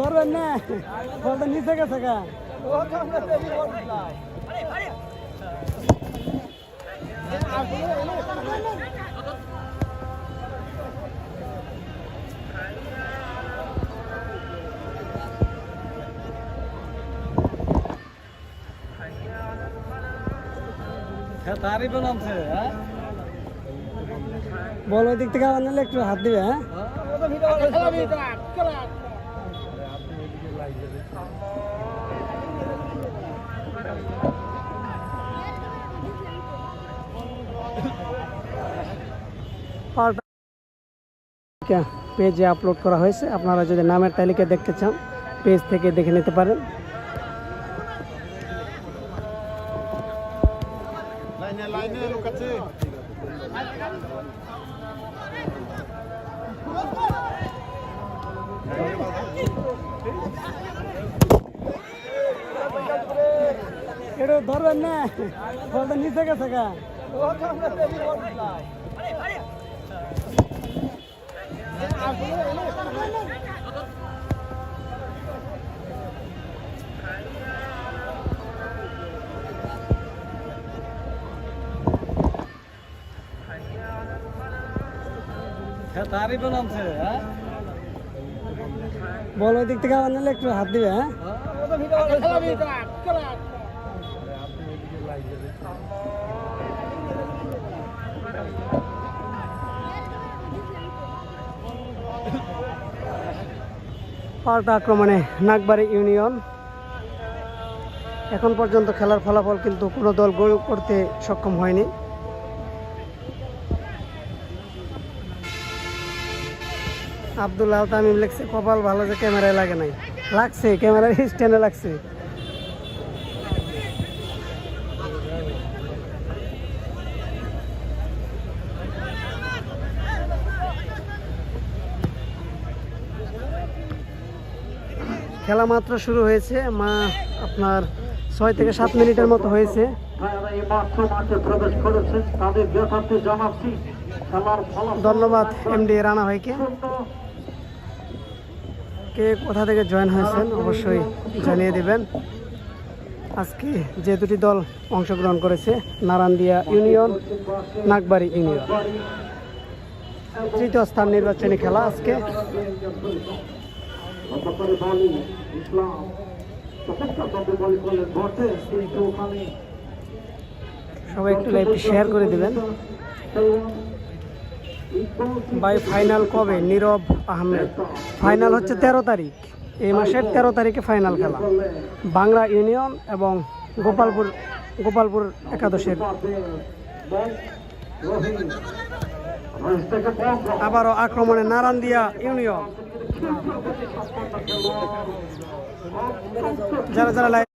ধরবেন না। বলতে নিচে গেছে গা। তারই নামছে হ্যাঁ? বল ওই দিক থেকে আমার নিলে একটু হাত দিবে হ্যাঁ? পেজে আপলোড করা হয়েছে আপনারা যদি নামের তালিকা দেখতে চান পেজ থেকে দেখে নিতে পারেন লাইনে লাইনে লোক আছে এটা ধরবেন না। বলতে নিচে গেছে গা। তারই নামছে হ্যাঁ? বল ওই দিক থেকে আমার নিলে একটু হাত দিবে হ্যাঁ? পাল্টা আক্রমণে নাগবাড়ি ইউনিয়ন। এখন পর্যন্ত খেলার ফলাফল কিন্তু কোনো দল গোল করতে সক্ষম হয়নি। আবদুল্লাহ তামিম লেগছে কপাল, ভালো যে ক্যামেরায় লাগে নাই। লাগছে, ক্যামেরার স্ট্যান্ডে লাগছে। খেলা মাত্র শুরু হয়েছে। মা আপনার ছয় থেকে সাত মিনিটের মতো হয়েছে। ধন্যবাদ এমডি রানা ভাইকে। কে কোথা থেকে জয়েন হয়েছেন অবশ্যই জানিয়ে দেবেন। আজকে যে দুটি দল অংশগ্রহণ করেছে নারান্দিয়া ইউনিয়ন নাগবাড়ি ইউনিয়ন। তৃতীয় স্থান নির্বাচনী খেলা আজকে। অপরে বলি ইসলাম চমৎকার ভাবে বল করলেন বটে কিন্তু ওখানে। সবাই একটু লাইভটি শেয়ার করে দেবেন। ভাই ফাইনাল কবে? নীরব আহমেদ। ফাইনাল হচ্ছে তেরো তারিখ। এই মাসের তেরো তারিখে ফাইনাল খেলা। বাংলা ইউনিয়ন এবং গোপালপুর গোপালপুর একাদশের। আবারও আক্রমণে নারান্দিয়া ইউনিয়ন। जरा जरा लाइट